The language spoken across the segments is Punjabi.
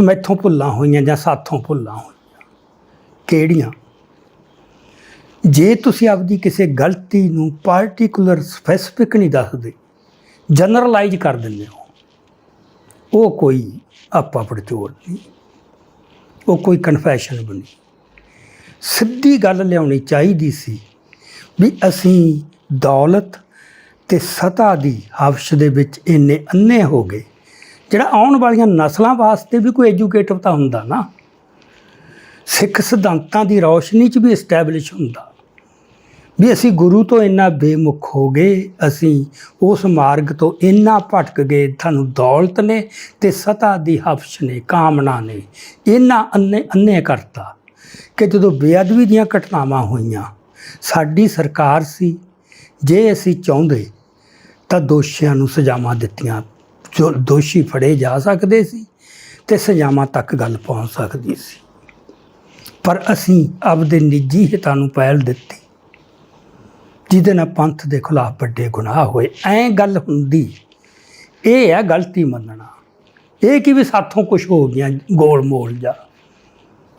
ਮੈਥੋਂ ਭੁੱਲਾਂ ਹੋਈਆਂ ਜਾਂ ਸਾਥੋਂ ਭੁੱਲਾਂ ਹੋਈਆਂ? ਕਿਹੜੀਆਂ? ਜੇ ਤੁਸੀਂ ਆਪਦੀ ਕਿਸੇ ਗਲਤੀ ਨੂੰ ਪਾਰਟਿਕੂਲਰ ਸਪੈਸੀਫਿਕ ਨਹੀਂ ਦੱਸਦੇ ਜਨਰਲਾਈਜ਼ ਕਰ ਦਿੰਦੇ ਹੋ, ਉਹ ਕੋਈ ਆਪਾ ਪੜਚੋਰ ਨਹੀਂ। ਉਹ ਕੋਈ ਕਨਫੈਸ਼ਨ ਬਣੀ ਸਿੱਧੀ ਗੱਲ ਲਿਆਉਣੀ ਚਾਹੀਦੀ ਸੀ ਵੀ ਅਸੀਂ ਦੌਲਤ ਤੇ ਸਤਾ ਦੀ ਹਵਸ਼ ਦੇ ਵਿੱਚ ਇੰਨੇ ਅੰਨੇ ਹੋ ਗਏ। ਜਿਹੜਾ ਆਉਣ ਵਾਲੀਆਂ ਨਸਲਾਂ ਵਾਸਤੇ ਵੀ ਕੋਈ ਐਜੂਕੇਟਿਵ ਤਾਂ ਹੁੰਦਾ ਨਾ, ਸਿੱਖ ਸਿਧਾਂਤਾਂ ਦੀ ਰੌਸ਼ਨੀ 'ਚ ਵੀ ਐਸਟੈਬਲਿਸ਼ ਹੁੰਦਾ। ਵੀ ਅਸੀਂ ਗੁਰੂ ਤੋਂ ਇੰਨਾ ਬੇਮੁਖ ਹੋ ਗਏ, ਅਸੀਂ ਉਸ ਮਾਰਗ ਤੋਂ ਇੰਨਾ ਭਟਕ ਗਏ, ਤੁਹਾਨੂੰ ਦੌਲਤ ਨੇ ਤੇ ਸਤਾ ਦੀ ਹਫਸ਼ ਨੇ, ਕਾਮਨਾ ਨੇ, ਇੰਨਾ ਅੰਨੇ ਅੰਨੇ ਕਰਤਾ ਕਿ ਜਦੋਂ ਬੇਅਦਬੀ ਦੀਆਂ ਘਟਨਾਵਾਂ ਹੋਈਆਂ, ਸਾਡੀ ਸਰਕਾਰ ਸੀ, ਜੇ ਅਸੀਂ ਚਾਹੁੰਦੇ ਤਾਂ ਦੋਸ਼ੀਆਂ ਨੂੰ ਸਜ਼ਾਵਾਂ ਦਿੱਤੀਆਂ ਜੋ ਦੋਸ਼ੀ ਫੜੇ ਜਾ ਸਕਦੇ ਸੀ ਤੇ ਸਜ਼ਾਵਾਂ ਤੱਕ ਗੱਲ ਪਹੁੰਚ ਸਕਦੀ ਸੀ। ਪਰ ਅਸੀਂ ਆਪਦੇ ਨਿੱਜੀ ਹਿੱਤਾਂ ਨੂੰ ਪਹਿਲ ਦਿੱਤੀ। ਜਿਹਦੇ ਨਾਲ ਪੰਥ ਦੇ ਖਿਲਾਫ ਵੱਡੇ ਗੁਨਾਹ ਹੋਏ। ਐਂ ਗੱਲ ਹੁੰਦੀ, ਇਹ ਹੈ ਗਲਤੀ ਮੰਨਣਾ। ਇਹ ਕਿ ਵੀ ਸਾਥੋਂ ਕੁਝ ਹੋ ਗਿਆ, ਗੋਲ ਮੋਲ ਜਾ।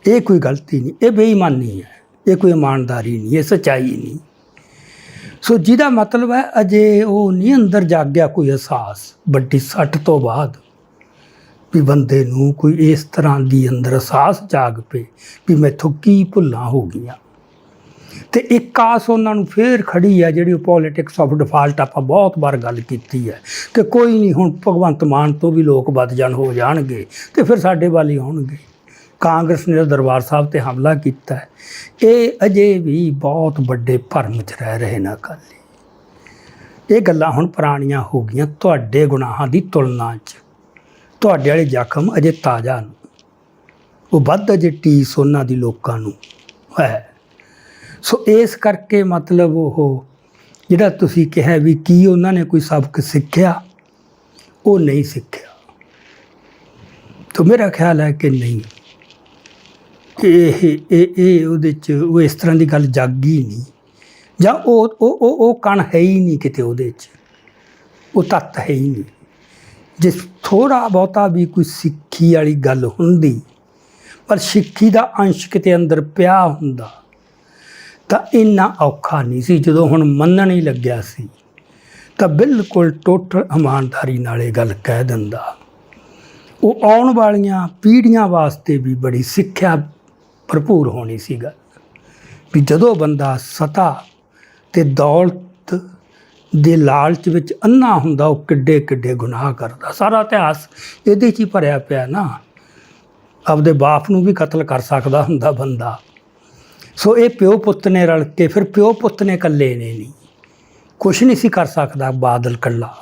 ਇਹ ਕੋਈ ਗਲਤੀ ਨਹੀਂ, ਇਹ ਬੇਈਮਾਨੀ ਹੈ। ਇਹ ਕੋਈ ਇਮਾਨਦਾਰੀ ਨਹੀਂ, ਇਹ ਸਚਾਈ ਨਹੀਂ। ਸੋ ਜਿਹਦਾ ਮਤਲਬ ਹੈ ਅਜੇ ਉਹ ਨਹੀਂ ਅੰਦਰ ਜਾਗਿਆ ਕੋਈ ਅਹਿਸਾਸ, ਵੱਡੀ ਸੱਟ ਤੋਂ ਬਾਅਦ ਵੀ ਬੰਦੇ ਨੂੰ ਕੋਈ ਇਸ ਤਰ੍ਹਾਂ ਦੀ ਅੰਦਰ ਅਹਿਸਾਸ ਜਾਗ ਪਏ ਵੀ ਮੈਥੋਂ ਕੀ ਭੁੱਲਾਂ ਹੋ ਗਈਆਂ। ਤੇ ਇੱਕ ਆਸ ਉਹਨਾਂ ਨੂੰ ਫੇਰ ਖੜੀ ਹੈ ਜਿਹੜੀ ਪੋਲਿਟਿਕਸ ਆਫ ਡਿਫਾਲਟ ਆਪਾਂ ਬਹੁਤ ਵਾਰ ਗੱਲ ਕੀਤੀ ਹੈ ਕਿ ਕੋਈ ਨਹੀਂ ਹੁਣ ਭਗਵੰਤ ਮਾਨ ਤੋਂ ਵੀ ਲੋਕ ਵੱਧ ਜਾਣ, ਹੋ ਜਾਣਗੇ ਤੇ ਫਿਰ ਸਾਡੇ ਵੱਲ ਹੀ ਆਉਣਗੇ। ਕਾਂਗਰਸ ਨੇ ਦਰਬਾਰ ਸਾਹਿਬ ਤੇ ਹਮਲਾ ਕੀਤਾ ਹੈ। ਇਹ ਅਜੇ ਵੀ ਬਹੁਤ ਵੱਡੇ ਭਰਮ 'ਚ ਰਹਿ ਰਹੇ ਨਾ ਕਾਲੀ ਇਹ ਗੱਲਾਂ ਹੁਣ ਪੁਰਾਣੀਆਂ ਹੋ ਗਈਆਂ ਤੁਹਾਡੇ ਗੁਨਾਹਾਂ ਦੀ ਤੁਲਨਾ 'ਚ। ਤੁਹਾਡੇ ਵਾਲੇ ਜ਼ਖਮ ਅਜੇ ਤਾਜ਼ਾ ਨੇ ਉਹ ਵੱਧ ਅਜੇ ਟੀਸ ਉਹਨਾਂ ਦੀ ਲੋਕਾਂ ਨੂੰ ਹੈ। ਸੋ ਇਸ ਕਰਕੇ ਮਤਲਬ ਉਹ ਜਿਹੜਾ ਤੁਸੀਂ ਕਿਹਾ ਵੀ ਕੀ ਉਹਨਾਂ ਨੇ ਕੋਈ ਸਬਕ ਸਿੱਖਿਆ, ਉਹ ਨਹੀਂ ਸਿੱਖਿਆ। ਤਾਂ ਮੇਰਾ ਖਿਆਲ ਹੈ ਕਿ ਨਹੀਂ। ਇਹ ਇਹ ਇਹ ਉਹਦੇ ਚ ਉਹ ਇਸ ਤਰ੍ਹਾਂ ਦੀ ਗੱਲ ਜਾਗੀ ਨਹੀਂ। ਜਾਂ ਉਹ ਉਹ ਉਹ ਕਣ ਹੈ ਹੀ ਨਹੀਂ ਕਿਤੇ ਉਹਦੇ ਚ। ਉਹ ਤੱਤ ਹੈ ਹੀ ਨਹੀਂ। ਜੇ ਥੋੜਾ ਬਹੁਤਾ ਵੀ ਕੋਈ ਸਿੱਖੀ ਵਾਲੀ ਗੱਲ ਹੁੰਦੀ, ਪਰ ਸਿੱਖੀ ਦਾ ਅੰਸ਼ ਕਿਤੇ ਅੰਦਰ ਪਿਆ ਹੁੰਦਾ, ਤਾਂ ਇੰਨਾ ਔਖਾ ਨਹੀਂ ਸੀ। ਜਦੋਂ ਹੁਣ ਮੰਨਣ ਹੀ ਲੱਗਿਆ ਸੀ, ਤਾਂ ਬਿਲਕੁਲ ਟੋਟਲ ਇਮਾਨਦਾਰੀ ਨਾਲ ਇਹ ਗੱਲ ਕਹਿ ਦਿੰਦਾ। ਉਹ ਆਉਣ ਵਾਲੀਆਂ ਪੀੜ੍ਹੀਆਂ ਵਾਸਤੇ ਵੀ ਬੜੀ ਸਿੱਖਿਆ ਭਰਪੂਰ ਹੋਣੀ ਸੀ ਗੱਲ ਵੀ ਜਦੋਂ ਬੰਦਾ ਸਤਾ ਤੇ ਦੌਲਤ ਦੇ ਲਾਲਚ ਵਿੱਚ ਅੰਨਾ ਹੁੰਦਾ, ਉਹ ਕਿੱਡੇ ਕਿੱਡੇ ਗੁਨਾਹ ਕਰਦਾ। ਸਾਰਾ ਇਤਿਹਾਸ ਇਹਦੇ 'ਚ ਹੀ ਭਰਿਆ ਪਿਆ ਨਾ। ਆਪਦੇ ਬਾਪ ਨੂੰ ਵੀ ਕਤਲ ਕਰ ਸਕਦਾ ਹੁੰਦਾ ਬੰਦਾ। ਸੋ ਇਹ ਪਿਓ ਪੁੱਤ ਨੇ ਰਲ ਕੇ, ਫਿਰ ਪਿਓ ਪੁੱਤ ਨੇ ਇਕੱਲੇ ਨੇ ਨਹੀਂ। ਕੁਛ ਨਹੀਂ ਸੀ ਕਰ ਸਕਦਾ ਬਾਦਲ ਕੱਲਾ